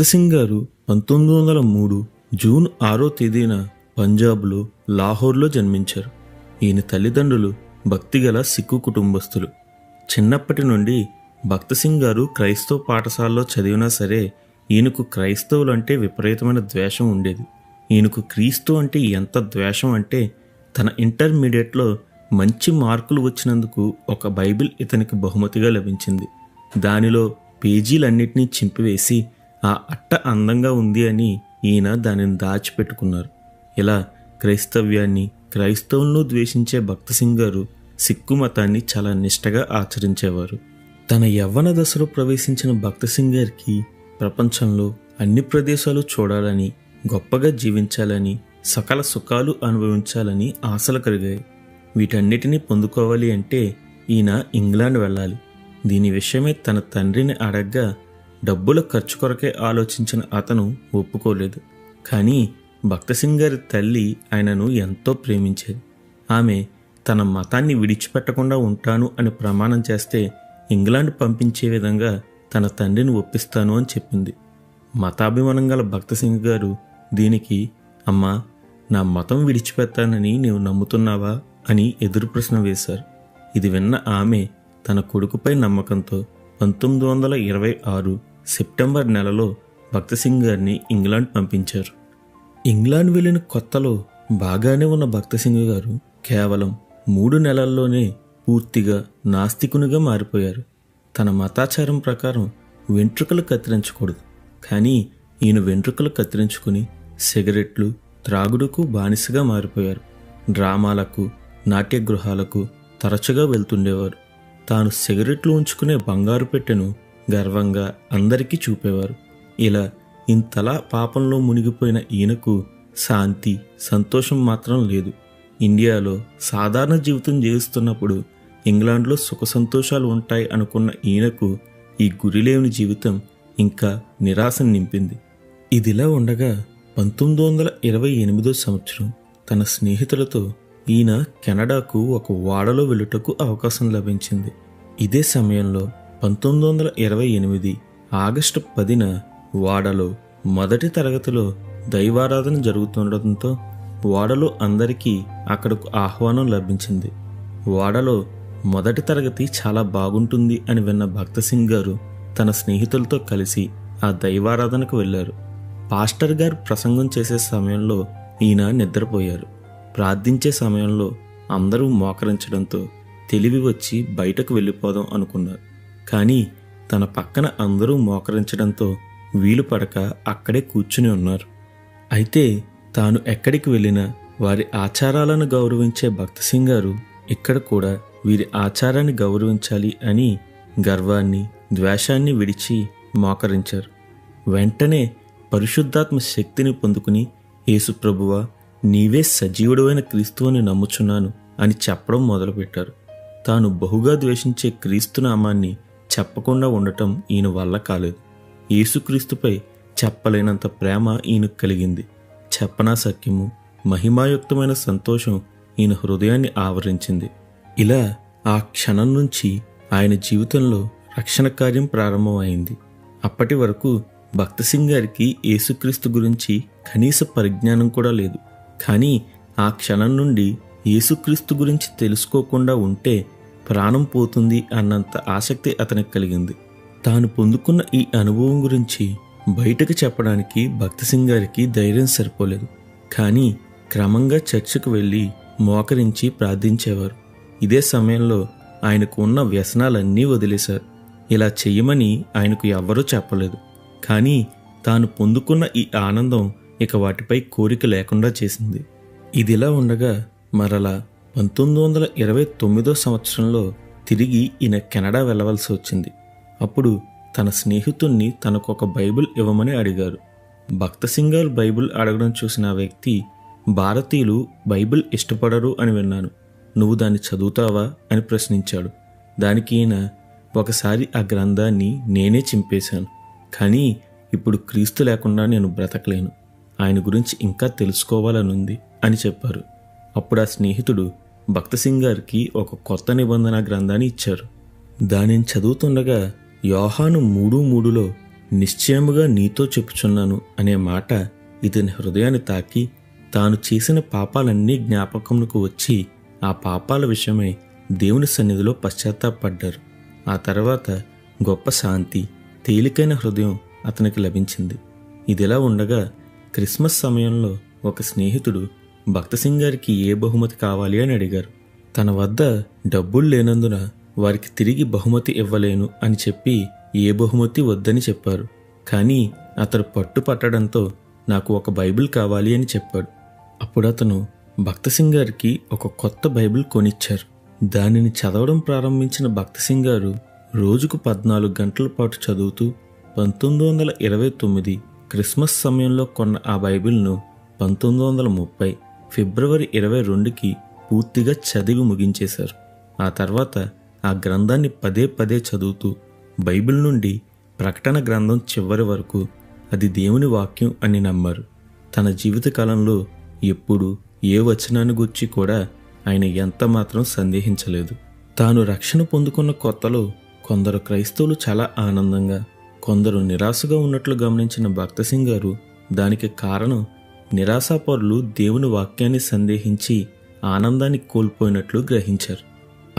భక్త సింగ్ గారు పంతొమ్మిది వందల మూడు జూన్ ఆరో తేదీన పంజాబ్లో లాహోర్లో జన్మించారు. ఈయన తల్లిదండ్రులు భక్తిగల సిక్కు కుటుంబస్తులు. చిన్నప్పటి నుండి భక్తసింగ్ గారు క్రైస్తవ పాఠశాలలో చదివినా సరే ఈయనకు క్రైస్తవులు అంటే విపరీతమైన ద్వేషం ఉండేది. ఈయనకు క్రీస్తు అంటే ఎంత ద్వేషం అంటే తన ఇంటర్మీడియట్లో మంచి మార్కులు వచ్చినందుకు ఒక బైబిల్ ఇతనికి బహుమతిగా లభించింది. దానిలో పేజీలన్నింటినీ చింపివేసి ఆ అట్ట అందంగా ఉంది అని ఈయన దానిని దాచిపెట్టుకున్నారు. ఇలా క్రైస్తవ్యాన్ని క్రైస్తవులను ద్వేషించే భక్త సింగ్ గారు సిక్కు మతాన్ని చాలా నిష్టగా ఆచరించేవారు. తన యవ్వన దశలో ప్రవేశించిన భక్త సింగ్ గారికి ప్రపంచంలో అన్ని ప్రదేశాలు చూడాలని గొప్పగా జీవించాలని సకల సుఖాలు అనుభవించాలని ఆశలు కలిగాయి. వీటన్నిటినీ పొందుకోవాలి అంటే ఈయన ఇంగ్లాండ్ వెళ్ళాలి. దీని విషయమై తన తండ్రిని అడగ్గా డబ్బుల ఖర్చు కొరకే ఆలోచించిన అతను ఒప్పుకోలేదు. కానీ భక్త సింగ్ గారి తల్లి ఆయనను ఎంతో ప్రేమించేది. ఆమె తన మతాన్ని విడిచిపెట్టకుండా ఉంటాను అని ప్రమాణం చేస్తే ఇంగ్లాండ్ పంపించే విధంగా తన తండ్రిని ఒప్పిస్తాను అని చెప్పింది. మతాభిమానం గల భక్త సింగ్ గారు దీనికి అమ్మా నా మతం విడిచిపెట్టానని నీవు నమ్ముతున్నావా? అని ఎదురు ప్రశ్న వేశారు. ఇది విన్న ఆమె తన కొడుకుపై నమ్మకంతో పంతొమ్మిది వందల ఇరవై ఆరు సెప్టెంబర్ నెలలో భక్తసింగ్ గారిని ఇంగ్లాండ్ పంపించారు. ఇంగ్లాండ్ వెళ్ళిన కొత్తలో బాగానే ఉన్న భక్తసింగ్ గారు కేవలం మూడు నెలల్లోనే పూర్తిగా నాస్తికునిగా మారిపోయారు. తన మతాచారం ప్రకారం వెంట్రుకలు కత్తిరించకూడదు. కానీ ఈయన వెంట్రుకలు కత్తిరించుకుని సిగరెట్లు త్రాగుడుకు బానిసగా మారిపోయారు. డ్రామాలకు నాట్యగృహాలకు తరచుగా వెళ్తుండేవారు. తాను సిగరెట్లు ఉంచుకునే బంగారు పెట్టెను గర్వంగా అందరికీ చూపేవారు. ఇలా ఇంతలా పాపంలో మునిగిపోయిన ఈయనకు శాంతి సంతోషం మాత్రం లేదు. ఇండియాలో సాధారణ జీవితం జీవిస్తున్నప్పుడు ఇంగ్లాండ్లో సుఖ సంతోషాలు ఉంటాయి అనుకున్న ఈయనకు ఈ గురిలేని జీవితం ఇంకా నిరాశను నింపింది. ఇదిలా ఉండగా పంతొమ్మిది వందల ఇరవై ఎనిమిదో సంవత్సరం తన స్నేహితులతో ఈయన కెనడాకు ఒక ఓడలో వెళ్ళుటకు అవకాశం లభించింది. ఇదే సమయంలో పంతొమ్మిది వందల ఇరవై ఎనిమిది ఆగస్టు పదిన వాడలో మొదటి తరగతిలో దైవారాధన జరుగుతుండటంతో వాడలో అందరికీ అక్కడకు ఆహ్వానం లభించింది. వాడలో మొదటి తరగతి చాలా బాగుంటుంది అని విన్న భక్త సింగ్ గారు తన స్నేహితులతో కలిసి ఆ దైవారాధనకు వెళ్ళారు. పాస్టర్ గారు ప్రసంగం చేసే సమయంలో ఈయన నిద్రపోయారు. ప్రార్థించే సమయంలో అందరూ మోకరించడంతో తెలివి వచ్చి బయటకు వెళ్ళిపోదాం అనుకున్నారు. కానీ తన పక్కన అందరూ మోకరించడంతో వీలు పడక అక్కడే కూర్చుని ఉన్నారు. అయితే తాను ఎక్కడికి వెళ్ళినా వారి ఆచారాలను గౌరవించే భక్త సింగ్ గారు ఇక్కడ కూడా వీరి ఆచారాన్ని గౌరవించాలి అని గర్వాన్ని ద్వేషాన్ని విడిచి మోకరించారు. వెంటనే పరిశుద్ధాత్మ శక్తిని పొందుకుని యేసుప్రభువ నీవే సజీవుడైన క్రీస్తువుని నమ్ముచున్నాను అని చెప్పడం మొదలుపెట్టారు. తాను బహుగా ద్వేషించే క్రీస్తు నామాన్ని చెప్పకుండా ఉండటం ఈయన వల్ల కాలేదు. యేసుక్రీస్తుపై చెప్పలేనంత ప్రేమ ఈయనకు కలిగింది. చెప్పనా సఖ్యము మహిమాయుక్తమైన సంతోషం ఈయన హృదయాన్ని ఆవరించింది. ఇలా ఆ క్షణం నుంచి ఆయన జీవితంలో రక్షణ కార్యం ప్రారంభమైంది. అప్పటి వరకు భక్తసింగ్ గారికి యేసుక్రీస్తు గురించి కనీస పరిజ్ఞానం కూడా లేదు. కానీ ఆ క్షణం నుండి యేసుక్రీస్తు గురించి తెలుసుకోకుండా ఉంటే ప్రాణం పోతుంది అన్నంత ఆసక్తి అతనికి కలిగింది. తాను పొందుకున్న ఈ అనుభవం గురించి బయటకు చెప్పడానికి భక్త గారికి ధైర్యం సరిపోలేదు. కానీ క్రమంగా చర్చికి వెళ్ళి మోకరించి ప్రార్థించేవారు. ఇదే సమయంలో ఆయనకు ఉన్న వ్యసనాలన్నీ వదిలేశారు. ఇలా చెయ్యమని ఆయనకు ఎవ్వరూ చెప్పలేదు. కానీ తాను పొందుకున్న ఈ ఆనందం ఇక వాటిపై కోరిక లేకుండా చేసింది. ఇదిలా ఉండగా మరలా పంతొమ్మిది వందల ఇరవై తొమ్మిదో సంవత్సరంలో తిరిగి ఈయన కెనడా వెళ్ళవలసి వచ్చింది. అప్పుడు తన స్నేహితుణ్ణి తనకు ఒక బైబిల్ ఇవ్వమని అడిగారు. భక్త సింగాల్ బైబిల్ అడగడం చూసిన వ్యక్తి భారతీయులు బైబిల్ ఇష్టపడరు అని విన్నాను. నువ్వు దాన్ని చదువుతావా? అని ప్రశ్నించాడు. దానికి ఈయన ఒకసారి ఆ గ్రంథాన్ని నేనే చింపేశాను కానీ ఇప్పుడు క్రీస్తు లేకుండా నేను బ్రతకలేను. ఆయన గురించి ఇంకా తెలుసుకోవాలనుంది అని చెప్పారు. అప్పుడు ఆ స్నేహితుడు భక్తసింగ్ గారికి ఒక కొత్త నిబంధన గ్రంథాన్ని ఇచ్చారు. దానిని చదువుతుండగా యోహాను మూడు మూడులో నిశ్చయముగా నీతో చెప్పుచున్నాను అనే మాట ఇతని హృదయాన్ని తాకి తాను చేసిన పాపాలన్నీ జ్ఞాపకంకు వచ్చి ఆ పాపాల విషయమై దేవుని సన్నిధిలో పశ్చాత్తాపడ్డారు. ఆ తర్వాత గొప్ప శాంతి తేలికైన హృదయం అతనికి లభించింది. ఇదిలా ఉండగా క్రిస్మస్ సమయంలో ఒక స్నేహితుడు భక్తసింగ్ గారికి ఏ బహుమతి కావాలి అని అడిగారు. తన వద్ద డబ్బులు లేనందున వారికి తిరిగి బహుమతి ఇవ్వలేను అని చెప్పి ఏ బహుమతి వద్దని చెప్పారు. కానీ అతడు పట్టు పట్టడంతో నాకు ఒక బైబిల్ కావాలి అని చెప్పాడు. అప్పుడు అతను భక్తసింగ్ గారికి ఒక కొత్త బైబిల్ కొనిచ్చారు. దానిని చదవడం ప్రారంభించిన భక్తసింగ్ గారు రోజుకు పద్నాలుగు గంటల పాటు చదువుతూ పంతొమ్మిది వందల ఇరవై తొమ్మిది క్రిస్మస్ సమయంలో కొన్న ఆ బైబిల్ను పంతొమ్మిది వందల ముప్పై ఫిబ్రవరి ఇరవై రెండుకి పూర్తిగా చదివి ముగించేశారు. ఆ తర్వాత ఆ గ్రంథాన్ని పదే పదే చదువుతూ బైబిల్ నుండి ప్రకటన గ్రంథం చివరి వరకు అది దేవుని వాక్యం అని నమ్మారు. తన జీవితకాలంలో ఎప్పుడు ఏ వచనాన్ని గురించి కూడా ఆయన ఎంత మాత్రం సందేహించలేదు. తాను రక్షణ పొందుకున్న కొత్తలో కొందరు క్రైస్తవులు చాలా ఆనందంగా కొందరు నిరాశగా ఉన్నట్లు గమనించిన భక్తసింగ్ గారు దానికి కారణం నిరాశాపరులు దేవుని వాక్యాన్ని సందేహించి ఆనందాన్ని కోల్పోయినట్లు గ్రహించారు.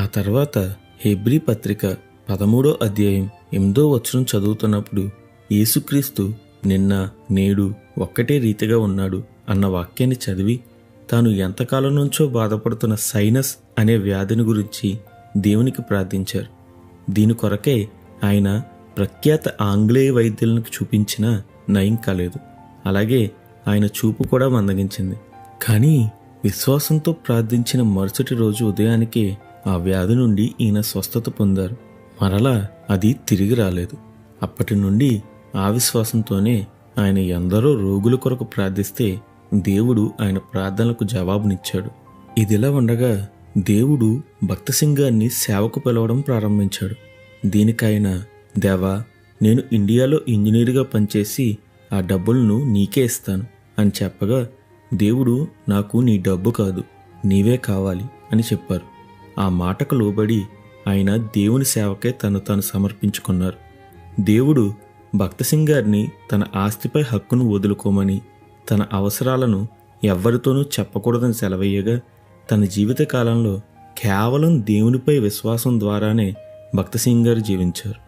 ఆ తర్వాత హెబ్రీ పత్రిక పదమూడో అధ్యాయం ఎనిమిదో వచనం చదువుతున్నప్పుడు యేసుక్రీస్తు నిన్న నేడు ఒక్కటే రీతిగా ఉన్నాడు అన్న వాక్యాన్ని చదివి తాను ఎంతకాలం నుంచో బాధపడుతున్న సైనస్ అనే వ్యాధిని గురించి దేవునికి ప్రార్థించారు. దీని కొరకే ఆయన ప్రఖ్యాత ఆంగ్లేయ వైద్యులకు చూపించిన నయం కాలేదు. అలాగే ఆయన చూపు కూడా మందగించింది. కానీ విశ్వాసంతో ప్రార్థించిన మరుసటి రోజు ఉదయానికే ఆ వ్యాధి నుండి ఈయన స్వస్థత పొందారు. మరలా అది తిరిగి రాలేదు. అప్పటి నుండి ఆ విశ్వాసంతోనే ఆయన ఎందరో రోగుల కొరకు ప్రార్థిస్తే దేవుడు ఆయన ప్రార్థనలకు జవాబునిచ్చాడు. ఇదిలా ఉండగా దేవుడు భక్తసింగాన్ని సేవకు పిలవడం ప్రారంభించాడు. దీనికైన దేవా నేను ఇండియాలో ఇంజనీర్గా పనిచేసి ఆ డబ్బులను నీకే ఇస్తాను అని చెప్పగా దేవుడు నాకు నీ డబ్బు కాదు నీవే కావాలి అని చెప్పారు. ఆ మాటకు లోబడి ఆయన దేవుని సేవకే తను తాను సమర్పించుకున్నారు. దేవుడు భక్తసింగ్ గారిని తన ఆస్తిపై హక్కును వదులుకోమని తన అవసరాలను ఎవ్వరితోనూ చెప్పకూడదని సెలవయ్యగా తన జీవిత కాలంలో కేవలం దేవునిపై విశ్వాసం ద్వారానే భక్తసింగ్ గారు జీవించారు.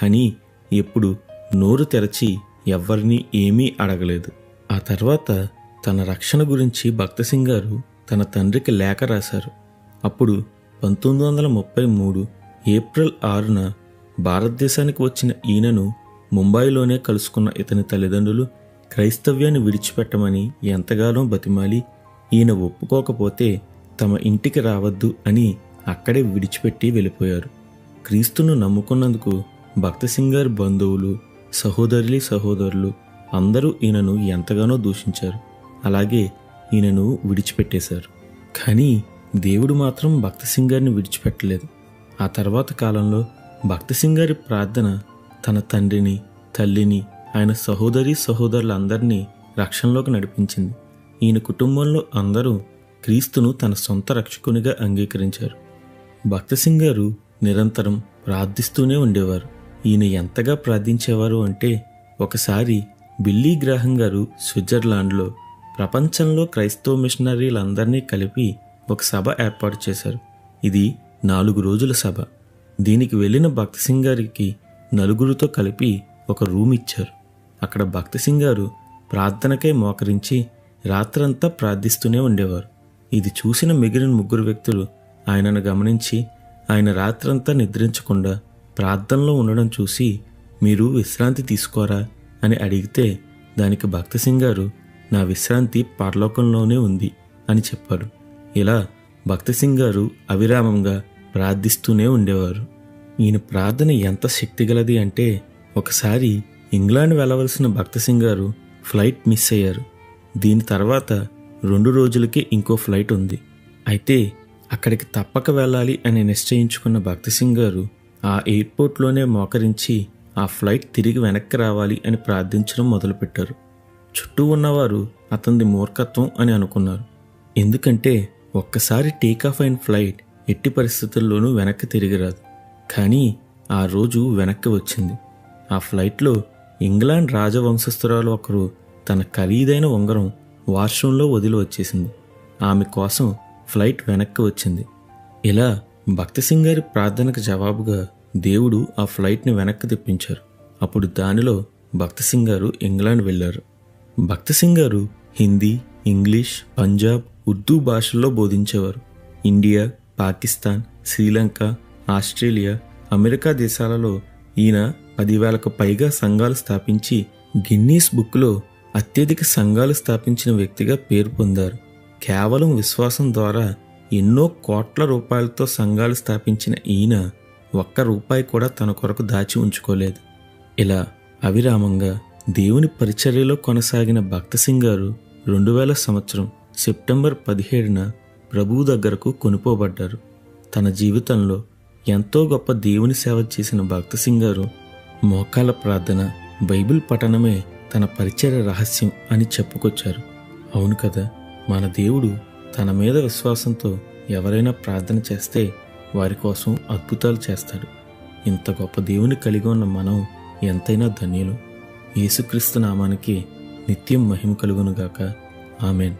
కానీ ఎప్పుడు నోరు తెరచి ఎవ్వరినీ ఏమీ అడగలేదు. ఆ తర్వాత తన రక్షణ గురించి భక్తసింగ్ గారు తన తండ్రికి లేఖ రాశారు. అప్పుడు పంతొమ్మిది వందల ముప్పై మూడు ఏప్రిల్ ఆరున భారతదేశానికి వచ్చిన ఈయనను ముంబైలోనే కలుసుకున్న ఇతని తల్లిదండ్రులు క్రైస్తవ్యాన్ని విడిచిపెట్టమని ఎంతగానో బతిమాలి ఈయన ఒప్పుకోకపోతే తమ ఇంటికి రావద్దు అని అక్కడే విడిచిపెట్టి వెళ్ళిపోయారు. క్రీస్తును నమ్ముకున్నందుకు భక్తసింగ్ గారి బంధువులు సహోదరులి సహోదరులు అందరూ ఈయనను ఎంతగానో దూషించారు. అలాగే ఈయనను విడిచిపెట్టేశారు. కానీ దేవుడు మాత్రం భక్తసింగ్ గారిని విడిచిపెట్టలేదు. ఆ తర్వాత కాలంలో భక్తసింగ్ గారి ప్రార్థన తన తండ్రిని తల్లిని ఆయన సహోదరి సహోదరులందరినీ రక్షణలోకి నడిపించింది. ఈయన కుటుంబంలో అందరూ క్రీస్తును తన సొంత రక్షకునిగా అంగీకరించారు. భక్తసింగ్ గారు నిరంతరం ప్రార్థిస్తూనే ఉండేవారు. ఈయన ఎంతగా ప్రార్థించేవారు అంటే ఒకసారి బిల్లీ గ్రాహం గారు స్విట్జర్లాండ్లో ప్రపంచంలో క్రైస్తవ మిషనరీలందరినీ కలిపి ఒక సభ ఏర్పాటు చేశారు. ఇది నాలుగు రోజుల సభ. దీనికి వెళ్ళిన భక్తసింగ్ గారికి నలుగురితో కలిపి ఒక రూమ్ ఇచ్చారు. అక్కడ భక్తసింగ్ గారు ప్రార్థనకై మోకరించి రాత్రంతా ప్రార్థిస్తూనే ఉండేవారు. ఇది చూసిన మిగిలిన ముగ్గురు వ్యక్తులు ఆయనను గమనించి ఆయన రాత్రంతా నిద్రించకుండా ప్రార్థనలో ఉండడం చూసి మీరు విశ్రాంతి తీసుకోరా అని అడిగితే దానికి భక్తసింగ్ గారు నా విశ్రాంతి పరలోకంలోనే ఉంది అని చెప్పారు. ఇలా భక్తసింగ్ గారు అవిరామంగా ప్రార్థిస్తూనే ఉండేవారు. ఈయన ప్రార్థన ఎంత శక్తిగలది అంటే ఒకసారి ఇంగ్లాండ్ వెళ్ళవలసిన భక్తసింగ్ గారు ఫ్లైట్ మిస్ అయ్యారు. దీని తర్వాత రెండు రోజులకే ఇంకో ఫ్లైట్ ఉంది. అయితే అక్కడికి తప్పక వెళ్ళాలి అని నిశ్చయించుకున్న భక్తసింగ్ గారు ఆ ఎయిర్పోర్ట్లోనే మోకరించి ఆ ఫ్లైట్ తిరిగి వెనక్కి రావాలి అని ప్రార్థించడం మొదలుపెట్టారు. చుట్టూ ఉన్నవారు అతనిది మూర్ఖత్వం అని అనుకున్నారు. ఎందుకంటే ఒక్కసారి టేకాఫ్ అయిన ఫ్లైట్ ఎట్టి పరిస్థితుల్లోనూ వెనక్కి తిరిగి రాదు. కానీ ఆ రోజు వెనక్కి వచ్చింది. ఆ ఫ్లైట్లో ఇంగ్లాండ్ రాజవంశస్థురాలు ఒకరు తన ఖరీదైన ఉంగరం వాష్రూంలో వదిలి వచ్చేసింది. ఆమె కోసం ఫ్లైట్ వెనక్కి వచ్చింది. ఇలా భక్తి సింగ్ గారి ప్రార్థనకు జవాబుగా దేవుడు ఆ ఫ్లైట్ని వెనక్కి తెప్పించారు. అప్పుడు దానిలో భక్తి సింగ్ గారు ఇంగ్లాండ్ వెళ్ళారు. భక్తి సింగ్ గారు హిందీ ఇంగ్లీష్ పంజాబ్ ఉర్దూ భాషల్లో బోధించేవారు. India Pakistan Sri Lanka Australia America దేశాలలో ఈయన పదివేలకు పైగా సంఘాలు స్థాపించి గిన్నీస్ బుక్లో అత్యధిక సంఘాలు స్థాపించిన వ్యక్తిగా పేరు పొందారు. కేవలం విశ్వాసం ద్వారా ఎన్నో కోట్ల రూపాయలతో సంఘాలు స్థాపించిన ఈయన ఒక్క రూపాయి కూడా తన కొరకు దాచి ఉంచుకోలేదు. ఇలా అవిరామంగా దేవుని పరిచర్యలో కొనసాగిన భక్త సింగ్ గారు రెండు వేల సంవత్సరం సెప్టెంబర్ పదిహేడున ప్రభువు దగ్గరకు కొనుపోబడ్డారు తన జీవితంలో ఎంతో గొప్ప దేవుని సేవ చేసిన భక్త సింగ్ గారు మోకాల ప్రార్థన బైబిల్ పఠనమే తన పరిచర్య రహస్యం అని చెప్పుకొచ్చారు. అవును కదా మన దేవుడు తన మీద విశ్వాసంతో ఎవరైనా ప్రార్థన చేస్తే వారి కోసం అద్భుతాలు చేస్తాడు. ఇంత గొప్ప దేవుని కలిగి ఉన్న మనం ఎంతైనా ధన్యులు. యేసుక్రీస్తు నామానికి నిత్యం మహిమ కలుగునుగాక. ఆమెన్.